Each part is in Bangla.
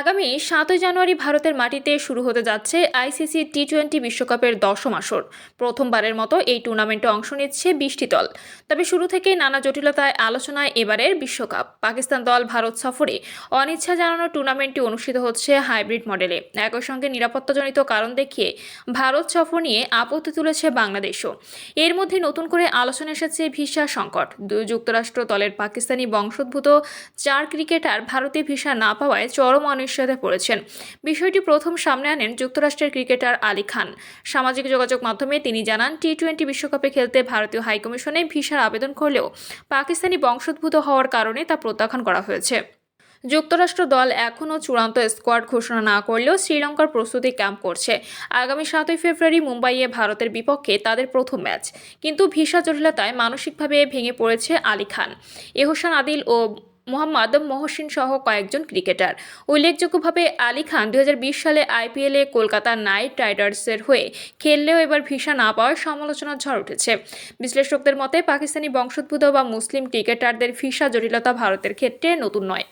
আগামী সাতই জানুয়ারি ভারতের মাটিতে শুরু হতে যাচ্ছে আইসিসি টি টোয়েন্টি বিশ্বকাপের দশম আসর। প্রথমবারের মতো এই টুর্নামেন্টে অংশ নিচ্ছে বিশটি দল। তবে শুরু থেকেই নানা জটিলতায় আলোচনায় এবারের বিশ্বকাপ। পাকিস্তান দল ভারত সফরে অনিচ্ছা জানানো টুর্নামেন্টটি অনুষ্ঠিত হচ্ছে হাইব্রিড মডেলে। একই সঙ্গে নিরাপত্তাজনিত কারণ দেখিয়ে ভারত সফর নিয়ে আপত্তি তুলেছে বাংলাদেশও। এর মধ্যে নতুন করে আলোচনা এসেছে ভিসা সংকট। দুই যুক্তরাষ্ট্র দলের পাকিস্তানি বংশোদ্ভূত চার ক্রিকেটার ভারতে ভিসা না পাওয়ায় চরম অনিশ্চয়তায় পড়েছেন। বিষয়টি প্রথম সামনে আনেন যুক্তরাষ্ট্রের ক্রিকেটার আলী খান। সামাজিক যোগাযোগ মাধ্যমে তিনি জানান টি টোয়েন্টি বিশ্বকাপে খেলতে ভারতীয় হাইকমিশনে ভিসার আবেদন করলেও পাকিস্তানি বংশোদ্ভূত হওয়ার কারণে তা প্রত্যাখ্যান করা হয়েছে। যুক্তরাষ্ট্র দল এখনও চূড়ান্ত স্কোয়াড ঘোষণা না করলেও শ্রীলঙ্কার প্রস্তুতি ক্যাম্প করছে। আগামী সাতই ফেব্রুয়ারি মুম্বাইয়ে ভারতের বিপক্ষে তাদের প্রথম ম্যাচ। কিন্তু ভিসা জটিলতায় মানসিকভাবে ভেঙে পড়েছে আলী খান। এহসান আদিল ও মোহাম্মদ মহসিন সহ কয়েকজন ক্রিকেটার। উল্লেখযোগ্যভাবে আলী খান দুই হাজার বিশ সালে আইপিএলে কলকাতা নাইট রাইডার্সের হয়ে খেললেও এবার ভিসা না পাওয়ার সমালোচনার ঝড় উঠেছে। বিশ্লেষকদের মতে, পাকিস্তানি বংশোদ্ভূত বা মুসলিম ক্রিকেটারদের ভিসা জটিলতা ভারতের ক্ষেত্রে নতুন নয়।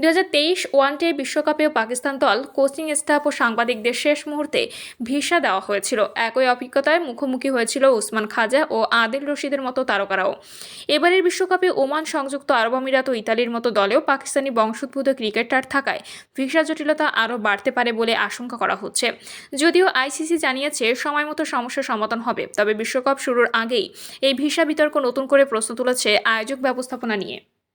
দু হাজার তেইশ ওয়ানডে বিশ্বকাপেও পাকিস্তান দল কোচিং স্টাফ ও সাংবাদিকদের শেষ মুহূর্তে ভিসা দেওয়া হয়েছিল। একই অভিজ্ঞতায় মুখোমুখি হয়েছিল উসমান খাজা ও আদিল রশিদের মতো তারকারাও। এবারের বিশ্বকাপে ওমান সংযুক্ত আরব আমিরাত ও ইতালির মতো দলেও পাকিস্তানি বংশোদ্ভূত ক্রিকেটার থাকায় ভিসা জটিলতা আরও বাড়তে পারে বলে আশঙ্কা করা হচ্ছে। যদিও আইসিসি জানিয়েছে, সময় মতো সমস্যার সমাধান হবে, তবে বিশ্বকাপ শুরুর আগেই এই ভিসা বিতর্ক নতুন করে প্রশ্ন তুলেছে আয়োজক ব্যবস্থাপনা নিয়ে।